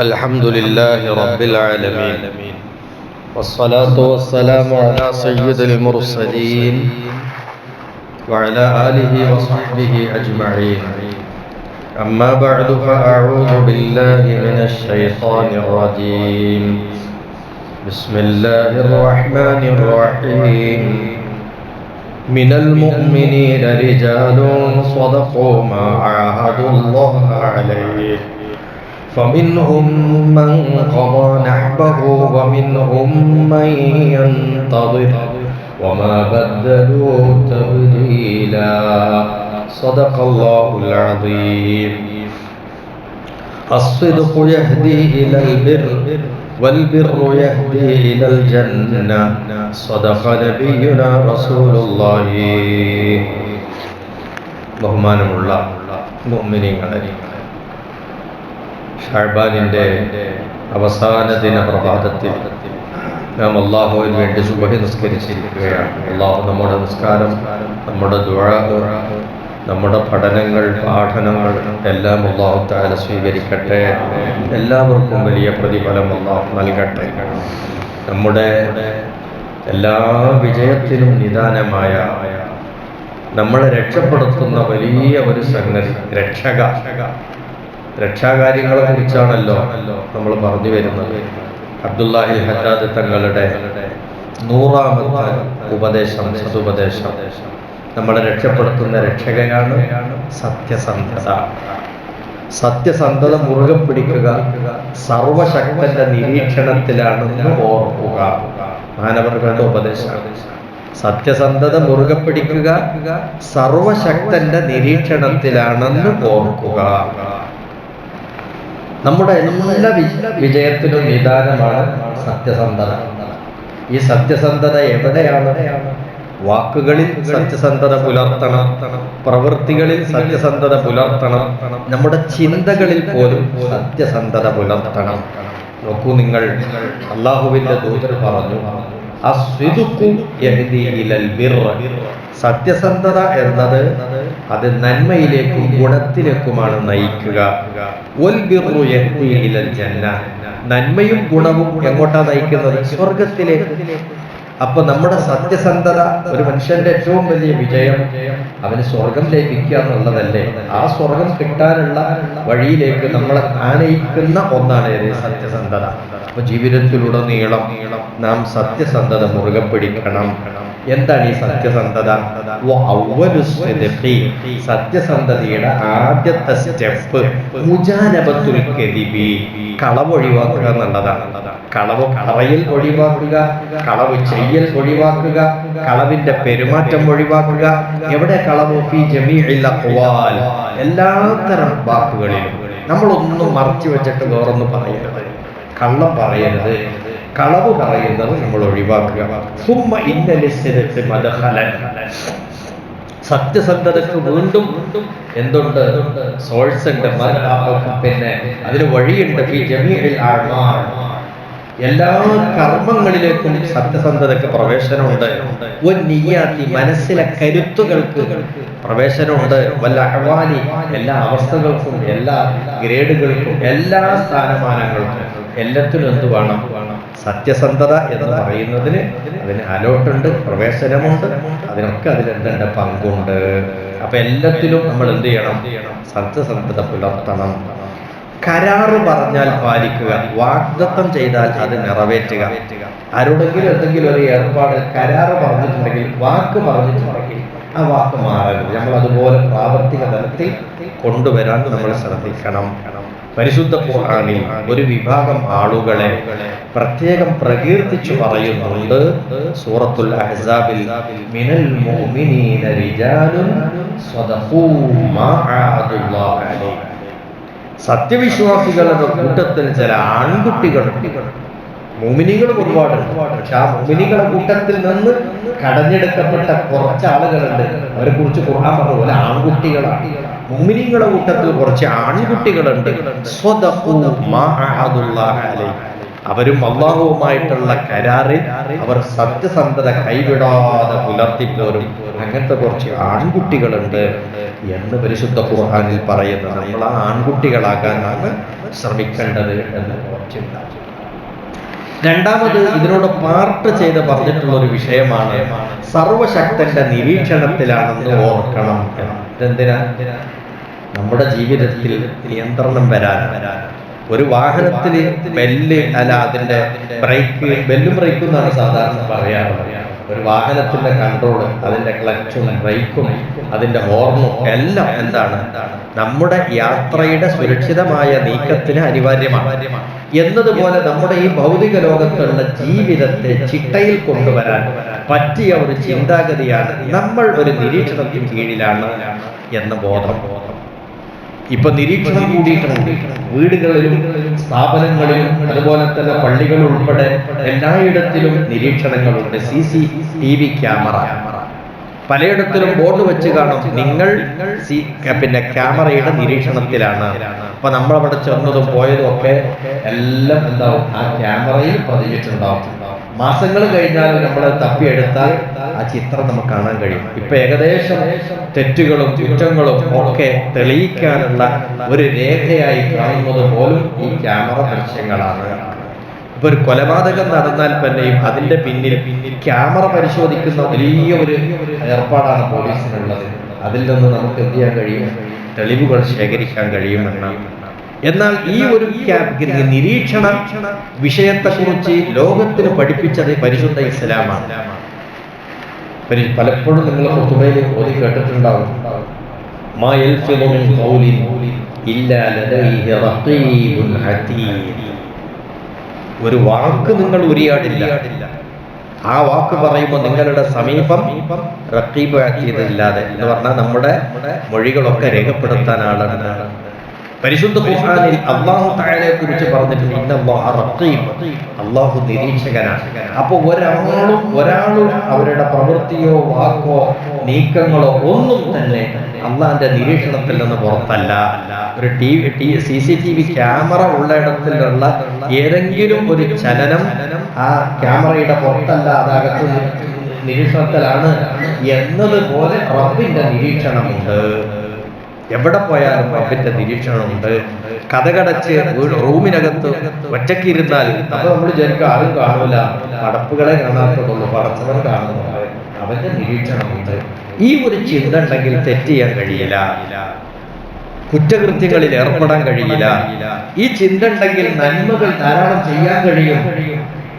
الحمد لله رب العالمين. والصلاة والسلام على سيد المرسلين وعلى آله وصحبه أجمعين. أما بعد فأعوذ بالله من الشيطان الرجيم. بسم الله الرحمن الرحيم. من المؤمنين رجال صدقوا ما عاهدوا الله عليه. فمنهم من قضى نحبه ومنهم من ينتظر وما بدلوا تبديلا صدق الله العظيم الصدق يهدي إلى البر والبر يهدي إلى الجنة صدق نبينا رسول الله ബഹുമാനമുള്ള മുഅ്മിനീങ്ങളെ ഷാഴ്ബാനിന്റെ അവസാന ദിന പ്രഭാതത്തിൽ നാം അള്ളാഹുവിന് വേണ്ടി സുബഹി നിസ്കരിച്ചിരിക്കുകയാണ്. അള്ളാഹു നമ്മുടെ നിസ്കാരം നമ്മുടെ ദുഴ നമ്മുടെ പഠനങ്ങൾ പാഠനങ്ങൾ എല്ലാം അള്ളാഹു താല സ്വീകരിക്കട്ടെ. എല്ലാവർക്കും വലിയ പ്രതിഫലം അള്ളാഹു നൽകട്ടെ. നമ്മുടെ എല്ലാ വിജയത്തിനും നിദാനമായ നമ്മളെ രക്ഷപ്പെടുത്തുന്ന വലിയ ഒരു സംഗതി രക്ഷക. രക്ഷാകാര്യങ്ങളെ കുറിച്ചാണല്ലോ നമ്മൾ പറഞ്ഞു വരുന്നത്. അബ്ദുല്ലാഹി ഹജാദ് തങ്ങളുടെ നൂറാമത്തെ ഉപദേശം സതുപദേശം. നമ്മളെ രക്ഷപ്പെടുത്തുന്ന രക്ഷകനാണ് സത്യസന്ധത. സത്യസന്ധത മുറുകെ പിടിക്കുക സർവശക്തന്റെ നിരീക്ഷണത്തിലാണെന്ന് ഓർക്കുക. മാനവർഗയുടെ ഉപദേശം. സത്യസന്ധത മുറുകെ പിടിക്കുക സർവശക്തന്റെ നിരീക്ഷണത്തിലാണെന്ന് ഓർക്കുക. നമ്മുടെ എല്ലാ വിജയത്തിനും നിദാനമാണ് സത്യസന്ധത. ഈ സത്യസന്ധത എവിടെയാണ്? വാക്കുകളിൽ സത്യസന്ധത പുലർത്തണം പ്രവൃത്തികളിൽ സത്യസന്ധത പുലർത്തണം നമ്മുടെ ചിന്തകളിൽ പോലും സത്യസന്ധത പുലർത്തണം. നോക്കൂ നിങ്ങൾ അള്ളാഹുവിന്റെ ദൂതർ പറഞ്ഞു സത്യസന്ധത എന്നത് അത് നന്മയിലേക്കും ഗുണത്തിലേക്കുമാണ് നയിക്കുക. നന്മയും ഗുണവും എങ്ങോട്ടാ നയിക്കുന്നത്? സ്വർഗത്തിലേക്ക് അപ്പൊ നമ്മുടെ സത്യസന്ധത ഒരു മനുഷ്യന്റെ ഏറ്റവും വലിയ വിജയം അവന് സ്വർഗം ലഭിക്കുക എന്നുള്ളതല്ലേ? ആ സ്വർഗം കിട്ടാനുള്ള വഴിയിലേക്ക് നമ്മളെ ആനയിക്കുന്ന ഒന്നാണ് സത്യസന്ധത. അപ്പൊ ജീവിതത്തിലുടനീളം നാം സത്യസന്ധത മുറുകെ പിടിക്കണം. എന്താണ് ഈ സത്യസന്ധത? സത്യസന്ധതയുടെ ആദ്യത്തെ സ്റ്റെപ്പ് മുജാനബത്തുൽ കളവ് ഒഴിവാക്കുക എന്നുള്ളതാണ്. കളവ് കളവയിൽ ഒഴിവാക്കുക കളവ് ചെയ്യൽ ഒഴിവാക്കുക കളവിന്റെ പെരുമാറ്റം ഒഴിവാക്കുക. എവിടെ കളവ്? എല്ലാത്തരം വാക്കുകളിലും. നമ്മളൊന്നും മറച്ചു വെച്ചിട്ട് വേറൊന്നും പറയരുത്. കള്ളം പറയരുത് കളവ് പറയുന്നത് നമ്മൾ ഒഴിവാക്കുക. സുമ്മ ഇന്നലിസ്ഥിരത്ത് മതഹലൻ സത്യസന്ധതയ്ക്ക് വീണ്ടും എന്തുണ്ട്? സോഴ്സ് ഉണ്ട്. പിന്നെ അതിന് വഴിയുണ്ട്. എല്ലാ കർമ്മങ്ങളിലേക്കും സത്യസന്ധതയ്ക്ക് പ്രവേശനമുണ്ട്. നീയാത്തി മനസ്സിലെ കരുത്തുകൾക്ക് പ്രവേശനമുണ്ട്. വല്ല അഹ്വാനി എല്ലാ അവസ്ഥകൾക്കും എല്ലാ ഗ്രേഡുകൾക്കും എല്ലാ സ്ഥാനമാനങ്ങൾക്കും. എല്ലാത്തിനും എന്ത് വേണം? സത്യസന്ധത എന്ന് പറയുന്നതിന് അതിന് അലോട്ടുണ്ട് പ്രവേശനമുണ്ട്. അതിനൊക്കെ അതിലെന്തുണ്ട് പങ്കുണ്ട്. അപ്പൊ എല്ലാത്തിലും നമ്മൾ എന്ത് ചെയ്യണം? സത്യസന്ധത പുലർത്തണം. കരാറ് പറഞ്ഞാൽ പാലിക്കുക. വാഗ്ദത്തം ചെയ്താൽ അത് നിറവേറ്റുക. ആരോടെങ്കിലും എന്തെങ്കിലും ഒരു ഏർപ്പാട് കരാറ് പറഞ്ഞിട്ടുണ്ടെങ്കിൽ വാക്ക് പറഞ്ഞിട്ടുണ്ടെങ്കിൽ ആ വാക്ക് മാറരുത്. നമ്മൾ അതുപോലെ പ്രാവർത്തിക തലത്തിൽ കൊണ്ടുവരാൻ നമ്മൾ ശ്രദ്ധിക്കണം. പരിശുദ്ധ ഖുർആനിൽ ഒരു വിഭാഗം ആളുകളെ പ്രത്യേകം പ്രകീർത്തിച്ചു പറയുന്നുണ്ട്. സൂറത്തുൽ അഹ്സാബിൽ മിനൽ മുഅ്മിനീന റിജാലുൻ സ്വദഖൂ മാ അലൈഹി. സത്യവിശ്വാസികളുടെ കൂട്ടത്തിൽ ചില ആൺകുട്ടികൾ മോമിനികൾ ഒരുപാട് പക്ഷെ ആ മോമിനികളുടെ കൂട്ടത്തിൽ നിന്ന് കടഞ്ഞെടുക്കപ്പെട്ട കുറച്ച് ആളുകളുണ്ട്. അവരെ കുറിച്ച് ഖുർആൻ പറഞ്ഞ പോലെ ആൺകുട്ടികളാണ്. മുമിനിങ്ങളുടെ കൂട്ടത്തിൽ കുറച്ച് ആൺകുട്ടികളുണ്ട്. അവരും അള്ളാഹുവുമായിട്ടുള്ള കരാറിൽ അവർ സത്യസന്ധത കൈവിടാതെ പുലർത്തിപ്പോരും. അങ്ങനത്തെ കുറച്ച് ആൺകുട്ടികളുണ്ട് എന്ന് പരിശുദ്ധ ഖുർആനിൽ പറയുന്നത് നമ്മൾ ആ ആൺകുട്ടികളാകാനാണ് ശ്രമിക്കേണ്ടത് എന്ന് കുറച്ച് രണ്ടാമത് ഇതിനോട് പാർട്ട് ചെയ്ത് പറഞ്ഞിട്ടുള്ള ഒരു വിഷയമാണ് സർവശക്തന്റെ നിരീക്ഷണത്തിലാണെന്ന് ഓർക്കണം എന്ന്. ഇതെന്തിനാ നമ്മുടെ ജീവിതത്തിൽ നിയന്ത്രണം വരാൻ. വരാൻ ഒരു വാഹനത്തിൽ ബെല്ല് അല്ല അതിന്റെ ബ്രേക്ക് ബെല്ലും ബ്രേക്കും എന്നാണ് സാധാരണ പറയാറുള്ളത്. ഒരു വാഹനത്തിന്റെ കൺട്രോൾ അതിന്റെ ക്ലച്ചും ബ്രേക്കും അതിന്റെ ഹോർണും എല്ലാം എന്താണ്? നമ്മുടെ യാത്രയുടെ സുരക്ഷിതമായ നീക്കത്തിന് അനിവാര്യമാണ്. എന്നതുപോലെ നമ്മുടെ ഈ ഭൗതിക ലോകത്തുള്ള ജീവിതത്തെ ചിട്ടയിൽ കൊണ്ടുവരാൻ പറ്റിയ ഒരു ചിന്താഗതിയാണ് നമ്മൾ ഒരു നിരീക്ഷണത്തിന് കീഴിലാണ് എന്ന ബോധം. ഇപ്പൊ നിരീക്ഷണം കൂടിയിട്ടുണ്ട്. വീടുകളിലും സ്ഥാപനങ്ങളിലും അതുപോലെ തന്നെ പള്ളികൾ ഉൾപ്പെടെ എല്ലായിടത്തിലും നിരീക്ഷണങ്ങളുണ്ട്. C C T V camera. പലയിടത്തിലും board വെച്ച് കാണും. നിങ്ങൾ സി പിന്നെ ക്യാമറയുടെ നിരീക്ഷണത്തിലാണ്. അപ്പൊ നമ്മളവിടെ ചെന്നതും പോയതും ഒക്കെ എല്ലാം എന്താവും ആ ക്യാമറയിൽ പതിഞ്ഞിട്ടുണ്ടാവും മാസങ്ങൾ കഴിഞ്ഞാൽ നമ്മൾ തപ്പിയെടുത്താൽ ആ ചിത്രം നമുക്ക് കാണാൻ കഴിയും. ഇപ്പൊ ഏകദേശം തെറ്റുകളും കുറ്റങ്ങളും ഒക്കെ തെളിയിക്കാനുള്ള ഒരു രേഖയായി കാണുന്നത് പോലും ഈ ക്യാമറ ദൃശ്യങ്ങളാണ്. ഇപ്പൊ ഒരു കൊലപാതകം നടന്നാൽ തന്നെയും അതിന്റെ പിന്നിൽ പിന്നിൽ ക്യാമറ പരിശോധിക്കുന്ന വലിയ ഒരു ഏർപ്പാടാണ് പോലീസിനുള്ളത്. അതിൽ നിന്ന് നമുക്ക് എന്ത് ചെയ്യാൻ കഴിയും? തെളിവുകൾ ശേഖരിക്കാൻ കഴിയുമെന്നാണ് എന്നാൽ ഈ ഒരു ക്യാ- നിരീക്ഷണ വിഷയത്തെക്കുറിച്ച് ലോകത്തിന് പഠിപ്പിച്ചത് പരിശുദ്ധ ഇസ്ലാമാണ്. പലപ്പോഴും നിങ്ങൾ കുത്തുബയിൽ ഓതി കേട്ടിട്ടുണ്ടാവും. ഒരു വാക്ക് നിങ്ങൾ ഉരിയാടില്ല. ആ വാക്ക് പറയുമ്പോൾ നിങ്ങളുടെ സമീപം റക്കീബ് ആക്കിയതില്ലാതെ എന്ന് പറഞ്ഞാൽ നമ്മുടെ മൊഴികളൊക്കെ രേഖപ്പെടുത്താൻ ആളുണ്ട് പരിശുദ്ധ ഖുർആനിൽ അള്ളാഹു താഴെ കുറിച്ച് പറഞ്ഞിട്ടുണ്ട്. ഇന്നല്ലാഹു റഖീബ് അള്ളാഹു നിരീക്ഷകനാണ്. അപ്പോൾ ഒരാളും ഒരാളും അവരുടെ പ്രവൃത്തിയോ വാക്കോ നീക്കങ്ങളോ ഒന്നും തന്നെ അള്ളാഹിന്റെ നിരീക്ഷണത്തിൽ നിന്ന് പുറത്തല്ല. ഒരു T T C C T V camera ഏതെങ്കിലും ഒരു ചലനം ആ ക്യാമറയുടെ പുറത്തല്ല അതകത്ത് നിരീക്ഷണത്തിലാണ് എന്നതുപോലെ റബ്ബിന്റെ നിരീക്ഷണമുണ്ട്. എവിടെ പോയാലും റബ്ബിന്റെ നിരീക്ഷണമുണ്ട്. കഥകടച്ച് റൂമിനകത്ത് ഒറ്റയ്ക്ക് ഇരുന്നാൽ അപ്പൊ നമ്മൾ വിചാരിക്കും ആരും കാണൂല. പടപ്പുകളെ കാണാത്തതുള്ളൂ. പടച്ചവർ കാണുന്നു. അവന്റെ നിരീക്ഷണമുണ്ട്. ഈ ഒരു ചിന്ത ഉണ്ടെങ്കിൽ തെറ്റ് ചെയ്യാൻ കഴിയില്ല. കുറ്റകൃത്യങ്ങളിൽ ഏർപ്പെടാൻ കഴിയില്ല. ഈ ചിന്ത ഉണ്ടെങ്കിൽ നന്മകൾ ധാരാളം ചെയ്യാൻ കഴിയും.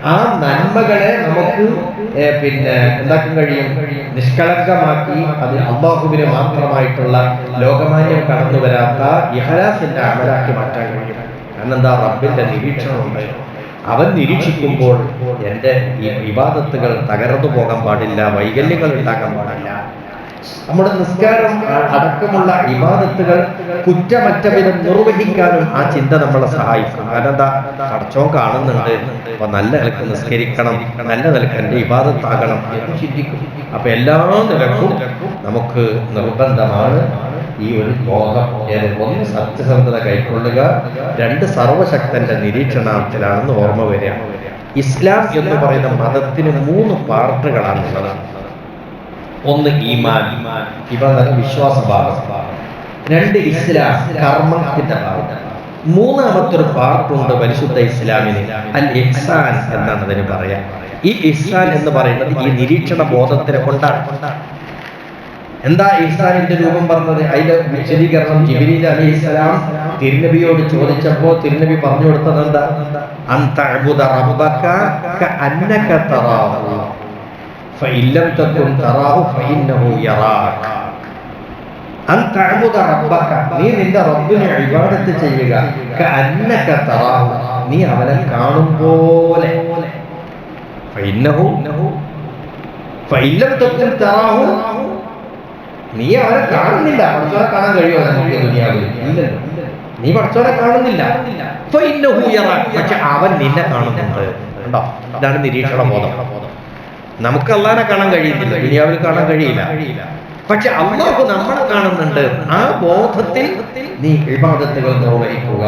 ആ നന്മകളെ നമുക്ക് പിന്നെ എന്താക്കാൻ കഴിയും? നിഷ്കളങ്കമാക്കി അത് അള്ളാഹുവിന് മാത്രമായിട്ടുള്ള ലോകമാന്യം കടന്നു വരാത്ത ഇഹലാസിന്റെ അമലാക്കി മാറ്റാൻ കഴിയും. കാരണം എന്താ? റബ്ബിന്റെ നിരീക്ഷണമുണ്ട്. അവൻ നിരീക്ഷിക്കുമ്പോൾ എന്റെ ഈ വിവാദത്തുകൾ തകർന്നു പോകാൻ പാടില്ല വൈകല്യങ്ങൾ ഉണ്ടാക്കാൻ പാടില്ല. നമ്മുടെ നിസ്കാരം അടക്കമുള്ള ഇബാദത്തുകൾ കുറ്റമറ്റ വിധം നിർവഹിക്കാനും ആ ചിന്ത നമ്മളെ സഹായിക്കും. കാരണം എന്താ കടച്ചോൻ കാണുന്നുണ്ട്. അപ്പൊ നല്ല നിലയ്ക്ക് നിസ്കരിക്കണം. നല്ല നിലയ്ക്ക് എന്റെ ഇബാദത്താകണം എന്ന് ചിന്തിക്കും. അപ്പൊ എല്ലാ നിലക്കും നമുക്ക് നിർബന്ധമാണ് ഈ ഒരു ബോധം ഒന്ന് സത്യസന്ധത കൈക്കൊള്ളുക രണ്ട് സർവശക്തന്റെ നിരീക്ഷണത്തിലാണെന്ന് ഓർമ്മ വരിക. ഇസ്ലാം എന്ന് പറയുന്ന മതത്തിന് മൂന്ന് പാർട്ടുകളാണുള്ളത്. ഒന്ന് ഈമാൻ. ഇവിടെ നല്ല വിശ്വാസ ഭാഗം രണ്ട് ഇസ്ലാം കർമ്മത്തിന്റെ ഭാഗം മൂന്നാമത്തെ ഒരു പാർട്ടുണ്ട് പരിശുദ്ധ ഇസ്ലാമിന് അൽ ഇഹ്സാൻ എന്നാണ് അതിന് പറയാ. ഈ ഇഹ്സാൻ എന്ന് പറയുന്നത് ഈ നിരീക്ഷണ ബോധത്തിനെ കൊണ്ടാണ്. എന്താ ഇഹ്സാനിന്റെ രൂപം പറഞ്ഞത്? അതിന്റെ വിശദീകരണം ജിബിലി അലി ഇസ്ലാം തിരുനബിയോട് ചോദിച്ചപ്പോ തിരുനബി പറഞ്ഞു കൊടുത്തത് എന്താ فإن لم تكن تراه فإنه يراك അൻ തഅബുദ റബ്ബക നീ നിന്റെ റബ്ബിനെ ഇബാദത്ത് ചെയ്യുക കഅന്നക തറാഹു നീ അവനെ കാണും പോലെ ഫഇന്നഹു ഫഇൻ ലം തകുൻ തറാഹു നീ അവനെ കാണുന്നില്ല പടച്ചോനെ കാണാൻ കഴിയുമോ നമുക്ക് ഈ ദുനിയാവിൽ ഇല്ലല്ലോ നീ പടച്ചോനെ കാണുന്നില്ല ഫഇന്നഹു യറാക പക്ഷെ അവൻ നിന്നെ കാണുന്നുണ്ട് കണ്ടോ ഇതാണ് നിരീക്ഷണ ബോധം നമുക്ക് അള്ളാനെ കാണാൻ കഴിയുന്നില്ല ദുനിയാവിൽ കാണാൻ കഴിയില്ല. പക്ഷെ അള്ളാഹു നമ്മളെ കാണുന്നുണ്ട്. ആ ബോധത്തിൽ നീ ഇബാദത്തുകൾ നിർവഹിക്കുക.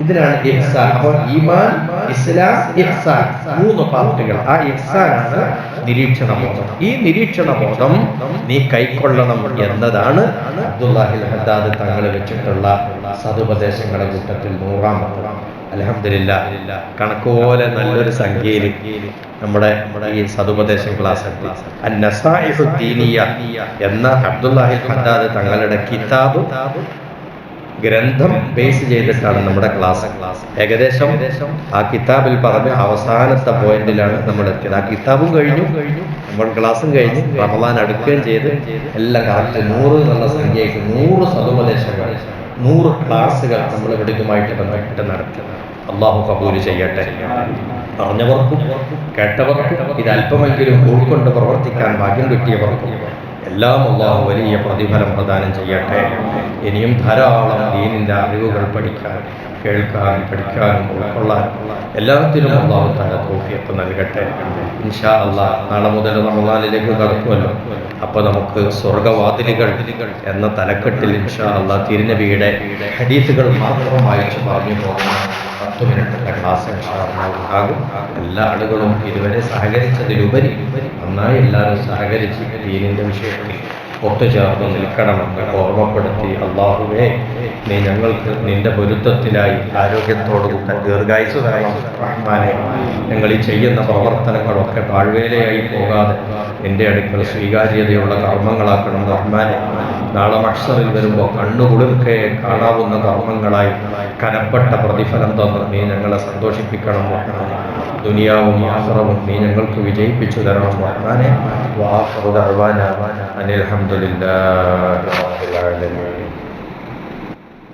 ഇതിനാണ് ഇഹ്സാൻ. അപ്പോൾ ഈമാൻ ഇസ്ലാം ഇഹ്സാൻ മൂന്ന് പാർട്ടികൾ. ആ ഇഹ്സാനാണ് നിരീക്ഷണ ബോധം ഈ നിരീക്ഷണ ബോധം നീ കൈക്കൊള്ളണം എന്നതാണ് അബ്ദുല്ലാഹിൽ ഹദ്ദാദ് തങ്ങൾ വെച്ചിട്ടുള്ള സതുപദേശങ്ങളുടെ കൂട്ടത്തിൽ നൂറാമത് അലഹമില്ല കണക്കുപോലെ നല്ലൊരു സംഖ്യയിൽ നമ്മുടെ നമ്മുടെ ഈ സതുപദേശം ക്ലാസ് എത്തി അന്നസായിഹു ദീനിയ എന്ന അബ്ദുല്ലാഹി ഹദ്ദാദ് തങ്ങളുടെ കിതാബ് ഗ്രന്ഥം ബേസ് ചെയ്തിട്ടാണ് നമ്മുടെ ക്ലാസ്. ക്ലാസ് ഏകദേശം ആ കിതാബിൽ പറഞ്ഞ അവസാനത്തെ പോയിന്റിലാണ് നമ്മൾ എത്തിയത് ആ കിതാബും കഴിഞ്ഞു. കഴിഞ്ഞു നമ്മൾ ക്ലാസ്സും കഴിഞ്ഞ്. റമദാൻ അടുക്കുകയും ചെയ്ത്. എല്ലാം കറക്റ്റ് നൂറ് എന്നുള്ള സംഖ്യയ്ക്ക് നൂറ് സതുപദേശങ്ങൾ. നൂറ് ക്ലാസ്സുകൾ നമ്മൾ ഇവിടെയുമായിട്ട് ബന്ധപ്പെട്ട് നടത്തുന്നത്. അള്ളാഹു കബൂൽ ചെയ്യട്ടെ. പറഞ്ഞവർക്കും കേട്ടവർക്കും ഇതല്പമെങ്കിലും ഉൾക്കൊണ്ട് പ്രവർത്തിക്കാൻ ഭാഗ്യം കിട്ടിയവർക്കും എല്ലാം അള്ളാഹു വലിയ പ്രതിഫലം പ്രദാനം ചെയ്യട്ടെ. ഇനിയും ധാരാളം ദീനിന്റെ അറിവുകൾ പഠിക്കാൻ കേൾക്കാൻ പഠിക്കാനും ഉൾക്കൊള്ളാനും എല്ലാത്തിനും അള്ളാഹു താല തോഫിയൊക്കെ നൽകട്ടെ. ഇൻഷാ അള്ളാഹ് നാളെ മുതൽ റമദാനിലേക്ക് കടക്കുമല്ലോ. അപ്പോൾ നമുക്ക് സ്വർഗവാതിലുകൾ എന്ന തലക്കെട്ടിൽ ഇൻഷാ അള്ളാഹ് തിരുനബിയുടെ ഹദീസുകൾ മാത്രം വായിച്ച് പറഞ്ഞു പോകുന്ന പത്ത് മിനിറ്റിന്റെ ക്ലാസ് ഉണ്ടാകും. എല്ലാ ആളുകളും ഇതുവരെ സഹകരിച്ചതിലുപരി നന്നായി എല്ലാവരും സഹകരിച്ച് ദീനിന്റെ വിഷയത്തിൽ ഒത്തുചേർന്ന് നിൽക്കണമെന്ന് ഓർമ്മപ്പെടുത്തി അള്ളാഹുവേ നീ ഞങ്ങൾക്ക് നിന്റെ പൊരുത്തത്തിനായി ആരോഗ്യത്തോടുകൂടെ ദീർഘായുസ് റഹ്മാനെ ഞങ്ങൾ ഈ ചെയ്യുന്ന പ്രവർത്തനങ്ങളൊക്കെ താഴ്വേലയായി പോകാതെ എന്റെ അടുക്കൽ സ്വീകാര്യതയുള്ള കർമ്മങ്ങളാക്കണം റഹ്മാനെ നാളെ മക്ഷറിൽ വരുമ്പോൾ കണ്ണുകുളിർക്കെ കാണാവുന്ന കർമ്മങ്ങളായി കനപ്പെട്ട പ്രതിഫലം തന്ന് നീ ഞങ്ങളെ സന്തോഷിപ്പിക്കണം. റഹ്മാനെ ദുനിയാവും ആഹ്റവും നീ ഞങ്ങൾക്ക് വിജയിപ്പിച്ചു തരണം. റഹ്മാനെ വാഹറുദ അനിൽ ആലമീൻ.